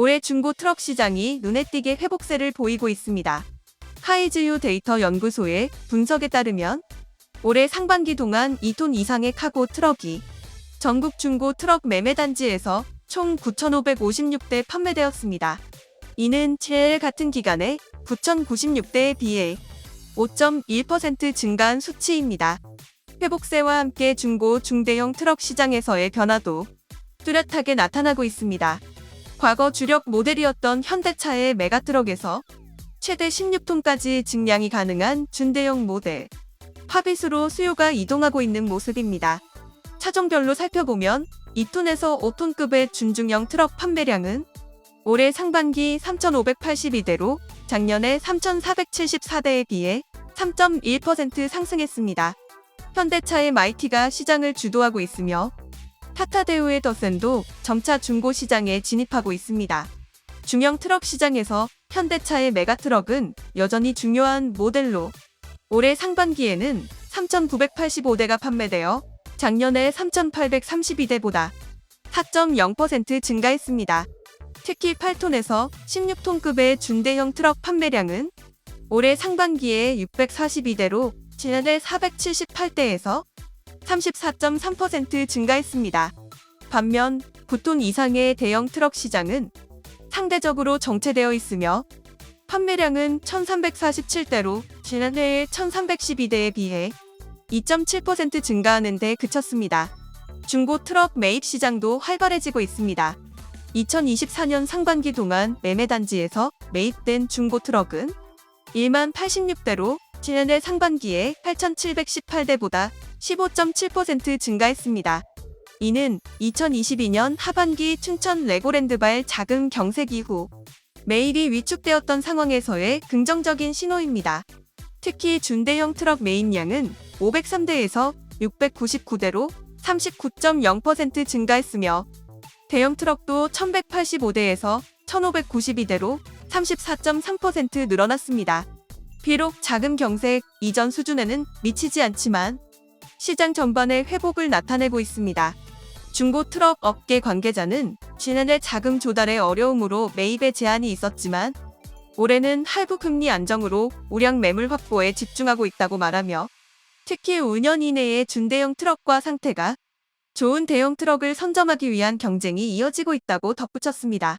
올해 중고 트럭 시장이 눈에 띄게 회복세를 보이고 있습니다. 카이즈유 데이터 연구소의 분석에 따르면 올해 상반기 동안 2톤 이상의 카고 트럭이 전국 중고 트럭 매매 단지에서 총 9,556대 판매되었습니다. 이는 7일 같은 기간에 9,096대에 비해 5.1% 증가한 수치입니다. 회복세와 함께 중고 중대형 트럭 시장에서의 변화도 뚜렷하게 나타나고 있습니다. 과거 주력 모델이었던 현대차의 메가트럭에서 최대 16톤까지 증량이 가능한 준대형 모델 파빗으로 수요가 이동하고 있는 모습입니다. 차종별로 살펴보면 2톤에서 5톤급의 준중형 트럭 판매량은 올해 상반기 3,582대로 작년에 3,474대에 비해 3.1% 상승했습니다. 현대차의 마이티가 시장을 주도하고 있으며 타타데우의 더센도 점차 중고 시장에 진입하고 있습니다. 중형 트럭 시장에서 현대차의 메가트럭은 여전히 중요한 모델로 올해 상반기에는 3,985대가 판매되어 작년에 3,832대보다 4.0% 증가했습니다. 특히 8톤에서 16톤급의 준대형 트럭 판매량은 올해 상반기에 642대로 지난해 478대에서 34.3% 증가했습니다. 반면 9톤 이상의 대형 트럭 시장은 상대적으로 정체되어 있으며 판매량은 1347대로 지난해의 1312대에 비해 2.7% 증가하는 데 그쳤습니다. 중고 트럭 매입 시장도 활발해지고 있습니다. 2024년 상반기 동안 매매 단지에서 매입된 중고 트럭은 1만 86대로 지난해 상반기에 8,718대보다 15.7% 증가했습니다. 이는 2022년 하반기 춘천 레고랜드발 자금 경색 이후 매일이 위축되었던 상황에서의 긍정적인 신호입니다. 특히 준대형 트럭 매입량은 503대에서 699대로 39.0% 증가했으며 대형 트럭도 1185대에서 1592대로 34.3% 늘어났습니다. 비록 자금 경색 이전 수준에는 미치지 않지만 시장 전반의 회복을 나타내고 있습니다. 중고 트럭 업계 관계자는 지난해 자금 조달의 어려움으로 매입에 제한이 있었지만 올해는 할부 금리 안정으로 우량 매물 확보에 집중하고 있다고 말하며 특히 5년 이내의 준대형 트럭과 상태가 좋은 대형 트럭을 선점하기 위한 경쟁이 이어지고 있다고 덧붙였습니다.